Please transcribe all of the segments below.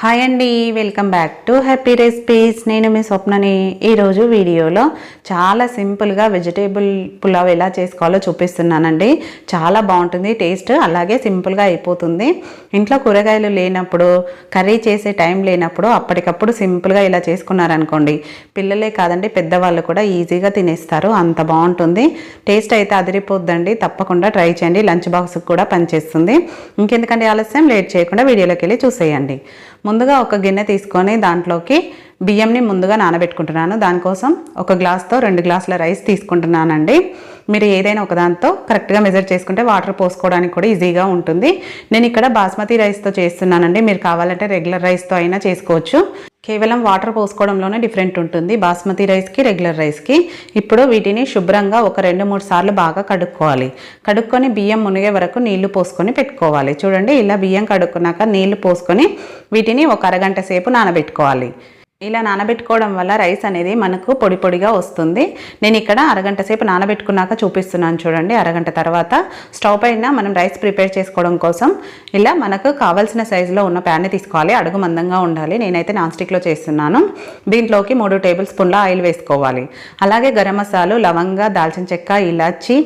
Hi అండి welcome back to happy recipes నేను మీ స్వప్నని ఈరోజు వీడియోలో చాలా సింపుల్గా వెజిటేబుల్ పులావ్ ఎలా చేసుకోవాలో చూపిస్తున్నానండి. చాలా బాగుంటుంది టేస్ట్ అలాగే సింపుల్గా అయిపోతుంది. ఇంట్లో కూరగాయలు లేనప్పుడు కర్రీ చేసే టైం లేనప్పుడు అప్పటికప్పుడు సింపుల్గా ఇలా చేసుకున్నారనుకోండి పిల్లలే కాదండి పెద్దవాళ్ళు కూడా ఈజీగా తినేస్తారు అంత బాగుంటుంది. టేస్ట్ అయితే అదిరిపోద్దండి తప్పకుండా ట్రై చేయండి లంచ్ బాక్స్కి కూడా పనిచేస్తుంది. ఇంకెందుకంటే ఆలస్యం లేట్ చేయకుండా వీడియోలోకి వెళ్ళి చూసేయండి. ముందుగా ఒక గిన్నె తీసుకొని దాంట్లోకి బియ్యంని ముందుగా నానబెట్టుకుంటున్నాను. దానికోసం ఒక గ్లాస్తో రెండు గ్లాసుల రైస్ తీసుకుంటున్నానండి. మీరు ఏదైనా ఒక దాంతో కరెక్ట్గా మెజర్ చేసుకుంటే వాటర్ పోసుకోవడానికి కూడా ఈజీగా ఉంటుంది. నేను ఇక్కడ బాస్మతి రైస్తో చేస్తున్నానండి. మీరు కావాలంటే రెగ్యులర్ రైస్తో అయినా చేసుకోవచ్చు. కేవలం వాటర్ పోసుకోవడంలోనే డిఫరెంట్ ఉంటుంది. బాస్మతి రైస్కి రెగ్యులర్ రైస్కి. ఇప్పుడు వీటిని శుభ్రంగా ఒక రెండు మూడు సార్లు బాగా కడుక్కోవాలి. కడుక్కొని బియ్యం మునిగే వరకు నీళ్ళు పోసుకొని పెట్టుకోవాలి. చూడండి ఇలా బియ్యం కడుక్కున్నాక నీళ్ళు పోసుకొని వీటిని ఒక అరగంట సేపు నానబెట్టుకోవాలి. ఇలా నానబెట్టుకోవడం వల్ల రైస్ అనేది మనకు పొడి పొడిగా వస్తుంది. నేను ఇక్కడ అరగంట సేపు నానబెట్టుకున్నాక చూపిస్తున్నాను చూడండి. అరగంట తర్వాత స్టవ్ పైన మనం రైస్ ప్రిపేర్ చేసుకోవడం కోసం ఇలా మనకు కావాల్సిన సైజులో ఉన్న ప్యాన్ని తీసుకోవాలి. అడుగు మందంగా ఉండాలి. నేనైతే నాన్ స్టిక్లో చేస్తున్నాను. దీంట్లోకి మూడు టేబుల్ స్పూన్ల ఆయిల్ వేసుకోవాలి. అలాగే గరం మసాలు లవంగ దాల్చిన చెక్క ఇలాచి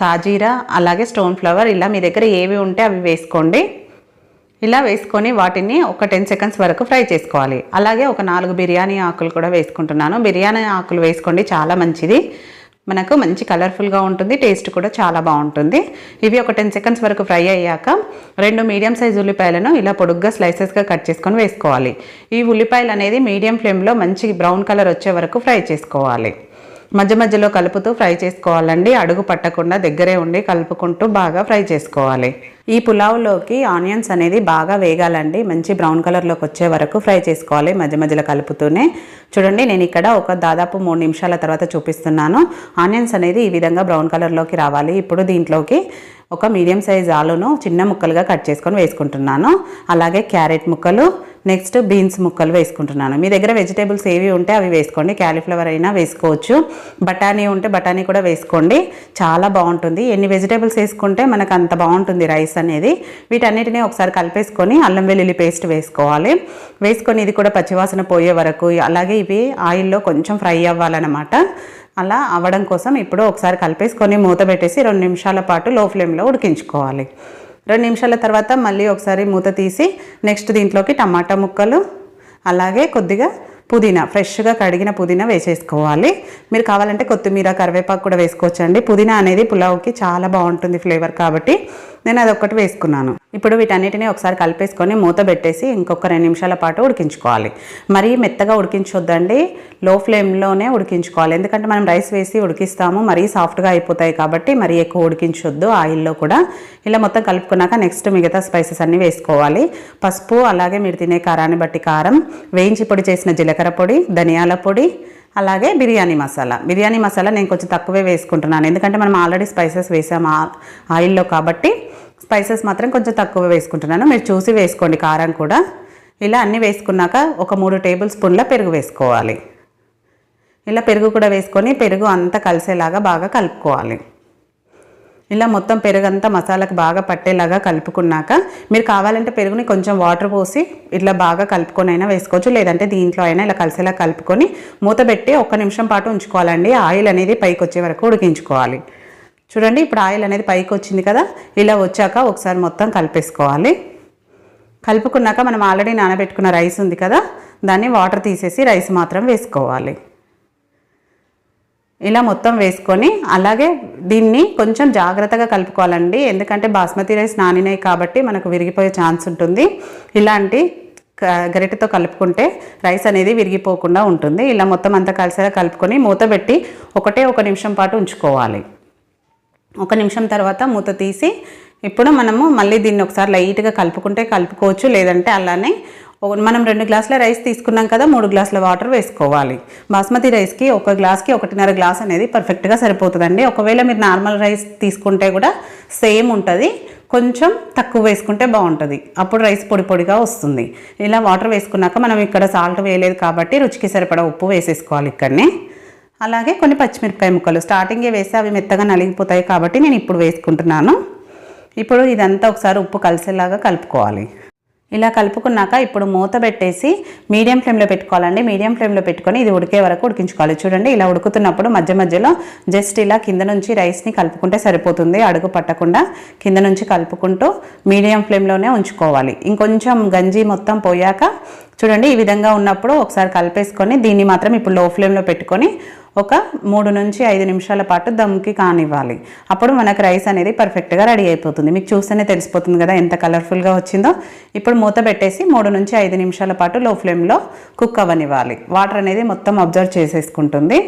సాజీరా అలాగే స్టోన్ ఫ్లవర్ ఇలా మీ దగ్గర ఏవి ఉంటే అవి వేసుకోండి. ఇలా వేసుకొని వాటిని ఒక టెన్ సెకండ్స్ వరకు ఫ్రై చేసుకోవాలి. అలాగే ఒక నాలుగు బిర్యానీ ఆకులు కూడా వేసుకుంటున్నాను. బిర్యానీ ఆకులు వేసుకోండి చాలా మంచిది. మనకు మంచి కలర్ఫుల్గా ఉంటుంది టేస్ట్ కూడా చాలా బాగుంటుంది. ఇవి ఒక టెన్ సెకండ్స్ వరకు ఫ్రై అయ్యాక రెండు మీడియం సైజ్ ఉల్లిపాయలను ఇలా పొడుగ్గా స్లైసెస్గా కట్ చేసుకొని వేసుకోవాలి. ఈ ఉల్లిపాయలు అనేది మీడియం ఫ్లేమ్లో మంచి బ్రౌన్ కలర్ వచ్చే వరకు ఫ్రై చేసుకోవాలి. మధ్య మధ్యలో కలుపుతూ ఫ్రై చేసుకోవాలండి. అడుగు పట్టకుండా దగ్గరే ఉండి కలుపుకుంటూ బాగా ఫ్రై చేసుకోవాలి. ఈ పులావ్లోకి ఆనియన్స్ అనేది బాగా వేగాలండి. మంచి బ్రౌన్ కలర్లోకి వచ్చే వరకు ఫ్రై చేసుకోవాలి మధ్య మధ్యలో కలుపుతూనే. చూడండి నేను ఇక్కడ ఒక దాదాపు మూడు నిమిషాల తర్వాత చూపిస్తున్నాను. ఆనియన్స్ అనేది ఈ విధంగా బ్రౌన్ కలర్లోకి రావాలి. ఇప్పుడు దీంట్లోకి ఒక మీడియం సైజ్ ఆలును చిన్న ముక్కలుగా కట్ చేసుకొని వేసుకుంటున్నాను. అలాగే క్యారెట్ ముక్కలు నెక్స్ట్ బీన్స్ ముక్కలు వేసుకుంటున్నాను. మీ దగ్గర వెజిటేబుల్స్ ఏవి ఉంటే అవి వేసుకోండి. క్యాలీఫ్లవర్ అయినా వేసుకోవచ్చు. బఠానీ ఉంటే బఠానీ కూడా వేసుకోండి. చాలా బాగుంటుంది. ఎన్ని వెజిటేబుల్స్ వేసుకుంటే మనకు అంత బాగుంటుంది రైస్ అనేది. వీటన్నిటిని ఒకసారి కలిపేసుకొని అల్లం వెల్లుల్లి పేస్ట్ వేసుకోవాలి. వేసుకొని ఇది కూడా పచ్చివాసన పోయే వరకు. అలాగే ఇవి ఆయిల్లో కొంచెం ఫ్రై అవ్వాలన్నమాట. అలా అవ్వడం కోసం ఇప్పుడు ఒకసారి కలిపేసుకొని మూత పెట్టేసి రెండు నిమిషాల పాటు లో ఫ్లేమ్లో ఉడికించుకోవాలి. రెండు నిమిషాల తర్వాత మళ్ళీ ఒకసారి మూత తీసి నెక్స్ట్ దీంట్లోకి టమాటా ముక్కలు అలాగే కొద్దిగా పుదీనా ఫ్రెష్గా కడిగిన పుదీనా వేసేసుకోవాలి. మీరు కావాలంటే కొత్తిమీర కరివేపాకు కూడా వేసుకోవచ్చండి. పుదీనా అనేది పులావ్కి చాలా బాగుంటుంది ఫ్లేవర్ కాబట్టి నేను అది ఒక్కటి వేసుకున్నాను. ఇప్పుడు వీటన్నిటిని ఒకసారి కలిపేసుకొని మూత పెట్టేసి ఇంకొక రెండు నిమిషాల పాటు ఉడికించుకోవాలి. మరీ మెత్తగా ఉడికించొద్దండి. లో ఫ్లేమ్లోనే ఉడికించుకోవాలి. ఎందుకంటే మనం రైస్ వేసి ఉడికిస్తాము. మరీ సాఫ్ట్గా అయిపోతాయి కాబట్టి మరీ ఎక్కువ ఉడికించొద్దు ఆయిల్లో కూడా. ఇలా మొత్తం కలుపుకున్నాక నెక్స్ట్ మిగతా స్పైసెస్ అన్నీ వేసుకోవాలి. పసుపు అలాగే మీరు తినే కారాన్ని బట్టి కారం వేయించి పొడి చేసిన జీలకర్ర పొడి ధనియాల పొడి అలాగే బిర్యానీ మసాలా. బిర్యానీ మసాలా నేను కొంచెం తక్కువే వేసుకుంటున్నాను. ఎందుకంటే మనం ఆల్రెడీ స్పైసెస్ వేసాము ఆయిల్లో కాబట్టి స్పైసెస్ మాత్రం కొంచెం తక్కువ వేసుకుంటున్నాను. మీరు చూసి వేసుకోండి కారం కూడా. ఇలా అన్నీ వేసుకున్నాక ఒక మూడు టేబుల్ స్పూన్ల పెరుగు వేసుకోవాలి. ఇలా పెరుగు కూడా వేసుకొని పెరుగు అంతా కలిసేలాగా బాగా కలుపుకోవాలి. ఇలా మొత్తం పెరుగంతా మసాలాకు బాగా పట్టేలాగా కలుపుకున్నాక మీరు కావాలంటే పెరుగుని కొంచెం వాటర్ పోసి ఇట్లా బాగా కలుపుకొని అయినా వేసుకోవచ్చు. లేదంటే దీంట్లో అయినా ఇలా కలిసేలా కలుపుకొని మూత పెట్టి ఒక్క నిమిషం పాటు ఉంచుకోవాలండి. ఆయిల్ అనేది పైకి వచ్చే వరకు ఉడికించుకోవాలి. చూడండి ఇప్పుడు ఆయిల్ అనేది పైకి వచ్చింది కదా? ఇలా వచ్చాక ఒకసారి మొత్తం కలిపేసుకోవాలి. కలుపుకున్నాక మనం ఆల్రెడీ నానబెట్టుకున్న రైస్ ఉంది కదా? దాన్ని వాటర్ తీసేసి రైస్ మాత్రం వేసుకోవాలి. ఇలా మొత్తం వేసుకొని అలాగే దీన్ని కొంచెం జాగ్రత్తగా కలుపుకోవాలండి. ఎందుకంటే బాస్మతి రైస్ నానినాయి కాబట్టి మనకు విరిగిపోయే ఛాన్స్ ఉంటుంది. ఇలాంటి గరిటతో కలుపుకుంటే రైస్ అనేది విరిగిపోకుండా ఉంటుంది. ఇలా మొత్తం అంతా కలిసేలా కలుపుకొని మూత పెట్టి ఒకటే ఒక నిమిషం పాటు ఉంచుకోవాలి. ఒక నిమిషం తర్వాత మూత తీసి ఇప్పుడు మనము మళ్ళీ దీన్ని ఒకసారి లైట్గా కలుపుకుంటే కలుపుకోవచ్చు. లేదంటే అలానే మనం రెండు గ్లాసుల రైస్ తీసుకున్నాం కదా మూడు గ్లాసుల వాటర్ వేసుకోవాలి. బాస్మతి రైస్కి ఒక గ్లాస్కి ఒకటిన్నర గ్లాస్ అనేది పర్ఫెక్ట్గా సరిపోతుందండి. ఒకవేళ మీరు నార్మల్ రైస్ తీసుకుంటే కూడా సేమ్ ఉంటుంది. కొంచెం తక్కువ వేసుకుంటే బాగుంటుంది. అప్పుడు రైస్ పొడి పొడిగా వస్తుంది. ఇలా వాటర్ వేసుకున్నాక మనం ఇక్కడ సాల్ట్ వేయలేదు కాబట్టి రుచికి సరిపడా ఉప్పు వేసేసుకోవాలి ఇక్కడనే. అలాగే కొన్ని పచ్చిమిరపకాయ ముక్కలు. స్టార్టింగే వేస్తే అవి మెత్తగా నలిగిపోతాయి కాబట్టి నేను ఇప్పుడు వేసుకుంటున్నాను. ఇప్పుడు ఇదంతా ఒకసారి ఉప్పు కలిసేలాగా కలుపుకోవాలి. ఇలా కలుపుకున్నాక ఇప్పుడు మూత పెట్టేసి మీడియం ఫ్లేమ్లో పెట్టుకోవాలండి. మీడియం ఫ్లేమ్లో పెట్టుకొని ఇది ఉడికే వరకు ఉడికించుకోవాలి. చూడండి ఇలా ఉడుకుతున్నప్పుడు మధ్య మధ్యలో జస్ట్ ఇలా కింద నుంచి రైస్ని కలుపుకుంటే సరిపోతుంది. అడుగు పట్టకుండా కింద నుంచి కలుపుకుంటూ మీడియం ఫ్లేమ్లోనే ఉంచుకోవాలి. ఇంకొంచెం గంజి మొత్తం పోయాక చూడండి ఈ విధంగా ఉన్నప్పుడు ఒకసారి కలిపేసుకొని దీన్ని మాత్రం ఇప్పుడు లో ఫ్లేమ్లో పెట్టుకొని ఒక మూడు నుంచి ఐదు నిమిషాల పాటు దమ్కి కానివ్వాలి. అప్పుడు మనకు రైస్ అనేది పర్ఫెక్ట్గా రెడీ అయిపోతుంది. మీకు చూస్తేనే తెలిసిపోతుంది కదా ఎంత కలర్ఫుల్గా వచ్చిందో. ఇప్పుడు మూత పెట్టేసి మూడు నుంచి ఐదు నిమిషాల పాటు లో ఫ్లేమ్లో కుక్ అవ్వనివ్వాలి. వాటర్ అనేది మొత్తం అబ్జర్వ్ చేసేసుకుంటుంది.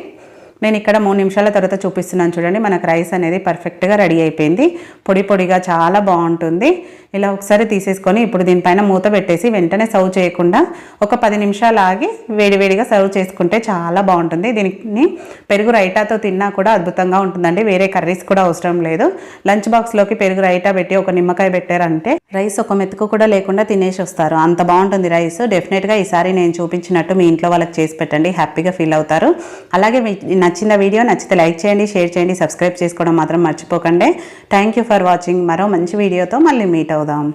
నేను ఇక్కడ మూడు నిమిషాల తర్వాత చూపిస్తున్నాను చూడండి. మనకు రైస్ అనేది పర్ఫెక్ట్గా రెడీ అయిపోయింది. పొడి పొడిగా చాలా బాగుంటుంది. ఇలా ఒకసారి తీసేసుకొని ఇప్పుడు దీనిపైన మూత పెట్టేసి వెంటనే సర్వ్ చేయకుండా ఒక పది నిమిషాలు ఆగి వేడివేడిగా సర్వ్ చేసుకుంటే చాలా బాగుంటుంది. దీనిని పెరుగు రైటాతో తిన్నా కూడా అద్భుతంగా ఉంటుందండి. వేరే కర్రీస్ కూడా అవసరం లేదు. లంచ్ బాక్స్లోకి పెరుగు రైటా పెట్టి ఒక నిమ్మకాయ పెట్టారంటే రైస్ ఒక మెతుకు కూడా లేకుండా తినేసి వస్తారు. అంత బాగుంటుంది రైస్. డెఫినెట్గా ఈసారి నేను చూపించినట్టు మీ ఇంట్లో వాళ్ళకి చేసి పెట్టండి. హ్యాపీగా ఫీల్ అవుతారు. అలాగే మీ నచ్చిన వీడియో నచ్చితే లైక్ చేయండి షేర్ చేయండి సబ్స్క్రైబ్ చేసుకోవడం మాత్రం మర్చిపోకండి. థ్యాంక్ యూ ఫర్ వాచింగ్ మరో మంచి వీడియోతో మళ్ళీ మీట్ అవుదాం.